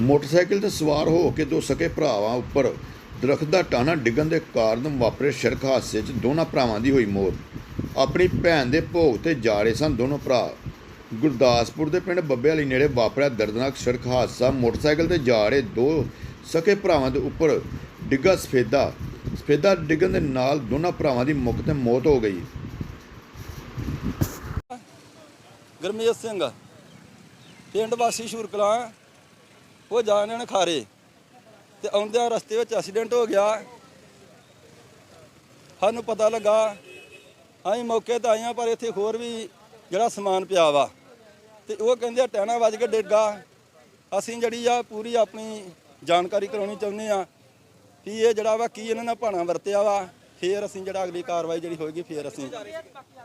Motorcycle ਤੇ ਸਵਾਰ ਹੋ ਕੇ ਦੋ ਸਕੇ ਭਰਾਵਾਂ ਉੱਪਰ ਦਰਖਤ ਦਾ ਟਾਹਣਾ ਡਿੱਗਣ ਦੇ ਕਾਰਨ ਵਾਪਰੇ ਸੜਕ ਹਾਦਸੇ 'ਚ ਦੋਨਾਂ ਭਰਾਵਾਂ ਦੀ ਹੋਈ ਮੌਤ। ਆਪਣੀ ਭੈਣ ਦੇ ਭੋਗ ਤੇ ਜਾ ਰਹੇ ਸਨ ਦੋਨੋਂ ਭਰਾ। ਗੁਰਦਾਸਪੁਰ ਦੇ ਪਿੰਡ ਬੱਬੇ ਵਾਲੀ ਨੇੜੇ ਵਾਪਰਿਆ ਦਰਦਨਾਕ ਸੜਕ ਹਾਦਸਾ। ਮੋਟਰਸਾਈਕਲ ਤੇ ਜਾ ਰਹੇ ਦੋ ਸਕੇ ਭਰਾਵਾਂ ਦੇ ਉੱਪਰ ਡਿੱਗਾ ਸਫੇਦਾ। ਸਫੇਦਾ ਡਿੱਗਣ ਦੇ ਨਾਲ ਦੋਨਾਂ ਭਰਾਵਾਂ ਦੀ ਮੁੱਕ ਤੇ ਮੌਤ ਹੋ ਗਈ। ਗਰਮੇਜ ਸਿੰਘ, ਪਿੰਡ ਵਾਸੀ ਸ਼ੂਰਕਲਾਂ। ਉਹ ਜਾਣੇ ਨੇ ਖਾਰੇ ਤੇ ਆਉਂਦਿਆਂ ਰਸਤੇ ਵਿੱਚ ਐਕਸੀਡੈਂਟ ਹੋ ਗਿਆ। ਸਾਨੂੰ ਪਤਾ ਲੱਗਾ ਅਸੀਂ ਮੌਕੇ ਤੇ ਆਏ ਹਾਂ ਪਰ ਇੱਥੇ ਹੋਰ ਵੀ ਜਿਹੜਾ ਸਮਾਨ ਪਿਆ ਵਾ। ਤੇ ਉਹ ਕਹਿੰਦੇ ਆ ਟਹਿਣਾ ਵੱਜ ਕੇ ਡਿੱਗਾ ਅਸੀਂ ਜਿਹੜੀ ਆ ਪੂਰੀ ਆਪਣੀ ਜਾਣਕਾਰੀ ਕਰਾਉਣੀ ਚਾਹੁੰਦੇ ਆ ਕਿ ਇਹ ਜਿਹੜਾ ਵਾ ਕੀ ਇਹਨਾਂ ਨੇ ਭਾਣਾ ਵਰਤਿਆ ਵਾ। ਫੇਰ ਅਸੀਂ ਜਿਹੜਾ ਅਗਲੀ ਕਾਰਵਾਈ ਜਿਹੜੀ ਹੋਏਗੀ ਫੇਰ ਅਸੀਂ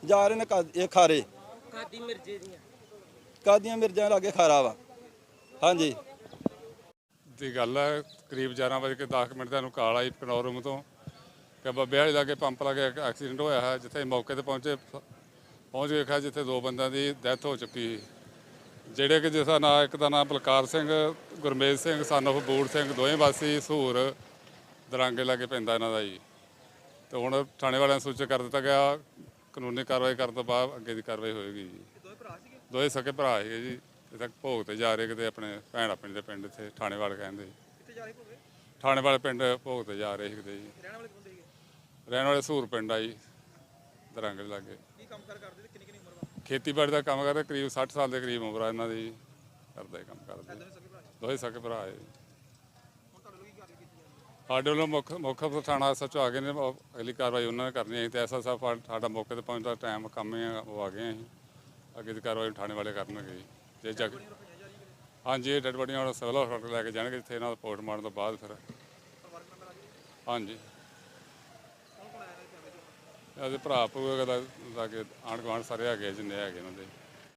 ਜਾ ਰਹੇ ਨੇ ਇਹ ਖਾਰੇ ਕਾਦੀ ਮਿਰਜੇ ਦੀਆਂ? ਕਾਦੀਆਂ ਮਿਰਜਾਂ ਲਾਗੇ ਖਾਰਾ ਵਾ। ਹਾਂਜੀ। ਦੀ ਗੱਲ ਹੈ ਕਰੀਬ 11 ਵਜੇ ਕੇ 10 ਮਿੰਟ ਦਾ ਨੂੰ ਕਾਲ ਆਈ ਪਨੋਰਮ ਤੋਂ, ਕਿ ਬੱਬੇ ਵਾਲੀ ਲਾਗੇ ਪੰਪ ਲਾਗੇ ਇੱਕ ਐਕਸੀਡੈਂਟ ਹੋਇਆ ਹੈ, ਜਿੱਥੇ ਮੌਕੇ ਤੇ ਪਹੁੰਚੇ, ਪਹੁੰਚ ਗਏ ਖਾ ਜਿੱਥੇ ਦੋ ਬੰਦਿਆਂ ਦੀ ਡੈਥ ਹੋ ਚੁੱਕੀ ਸੀ। ਜਿਹੜੇ ਕਿ ਜਿਸ ਦਾ ਨਾਂ, ਇੱਕ ਦਾ ਨਾਮ ਬਲਕਾਰ ਸਿੰਘ, ਗੁਰਮੇਜ ਸਿੰਘ ਸਨ of ਬੂੜ ਸਿੰਘ, ਦੋਵੇਂ ਵਾਸੀ ਸਹੂਰ ਦਰਾਂਗੇ ਲਾਗੇ ਪੈਂਦਾ ਇਹਨਾਂ ਦਾ ਜੀ। ਤੇ ਹੁਣ ਥਾਣੇ ਵਾਲਿਆਂ ਸੂਚਿਤ ਕਰ ਦਿੱਤਾ ਗਿਆ, ਕਾਨੂੰਨੀ ਕਾਰਵਾਈ ਕਰਨ ਤੋਂ ਬਾਅਦ ਅੱਗੇ ਦੀ ਕਾਰਵਾਈ ਹੋਏਗੀ ਜੀ। ਦੋਵੇਂ ਸਕੇ ਭਰਾ ਸੀਗੇ ਜੀ। ਇਹ ਤੱਕ ਭੋਗ ਤੇ ਜਾ ਰਹੇ ਕਿਤੇ ਆਪਣੇ ਭੈਣ ਆਪਣੀ ਦੇ ਪਿੰਡ ਇੱਥੇ ਥਾਣੇ ਵਾਲੇ ਕਹਿੰਦੇ ਕਿੱਥੇ ਜਾ ਰਹੇ ਭੋਗੇ ਥਾਣੇ ਵਾਲੇ ਪਿੰਡ ਭੋਗ ਤੇ ਜਾ ਰਹੇ ਸੀ ਕਿਤੇ ਜੀ। ਰਹਿਣ ਵਾਲੇ ਕਿੱਥੇ ਸੀਗੇ? ਰਹਿਣ ਵਾਲੇ ਸੂਰ ਪਿੰਡ ਆ ਜੀ ਦਰੰਗ ਦੇ ਲਾਗੇ। ਕੀ ਕੰਮ ਕਰ ਕਰਦੇ ਤੇ ਕਿੰਨੀ ਕਿੰਨੀ ਉਮਰ ਵਾ? ਖੇਤੀਬਾੜੀ ਦਾ ਕੰਮ ਕਰਦੇ ਕਰੀਬ 60 ਸਾਲ ਦੇ ਕਰੀਬ ਉਮਰ ਆ ਇਹਨਾਂ ਦੀ। ਕਰਦਾ ਕੰਮ ਕਰਦੇ। ਦੋਵੇਂ ਸਕੇ ਭਰਾ? ਹੈ ਸਾਡੇ ਵੱਲੋਂ ਮੁੱਖ ਮੁੱਖ ਥਾਣਾ ਸੱਚੋ ਆ ਗਏ ਨੇ ਅਗਲੀ ਕਾਰਵਾਈ ਉਹਨਾਂ ਨੇ ਕਰਨੀ ਹੈ ਤੇ ਐਸਾ ਸਾਹਿਬ ਸਾਡਾ ਮੌਕੇ ਤੇ ਪਹੁੰਚਦਾ ਟਾਈਮ ਕੰਮ ਹੀ ਆ, ਉਹ ਆ ਗਏ ਅਸੀਂ। ਅੱਗੇ ਦੀ ਕਾਰਵਾਈ ਥਾਣੇ ਵਾਲੇ ਕਰਨਗੇ ਜੀ। ਜੇ ਜਗ ਹਾਂਜੀ, ਇਹ ਡੈਡ ਬੋਡੀਆਂ ਹੁਣ ਸਿਵਲ ਹਸਪਤਾਲ ਲੈ ਕੇ ਜਾਣਗੇ, ਜਿੱਥੇ ਇਹਨਾਂ ਦਾ ਪੋਸਟ ਮਾਰਨ ਤੋਂ ਬਾਅਦ ਫਿਰ ਹਾਂਜੀ ਇਹਦੇ ਭਰਾ ਭੂਆ ਦਾ ਲਾਗੇ ਆਂਢ ਗੁਆਂਢ ਸਾਰੇ ਹੈਗੇ ਜਿੰਨੇ ਹੈਗੇ ਇਹਨਾਂ ਦੇ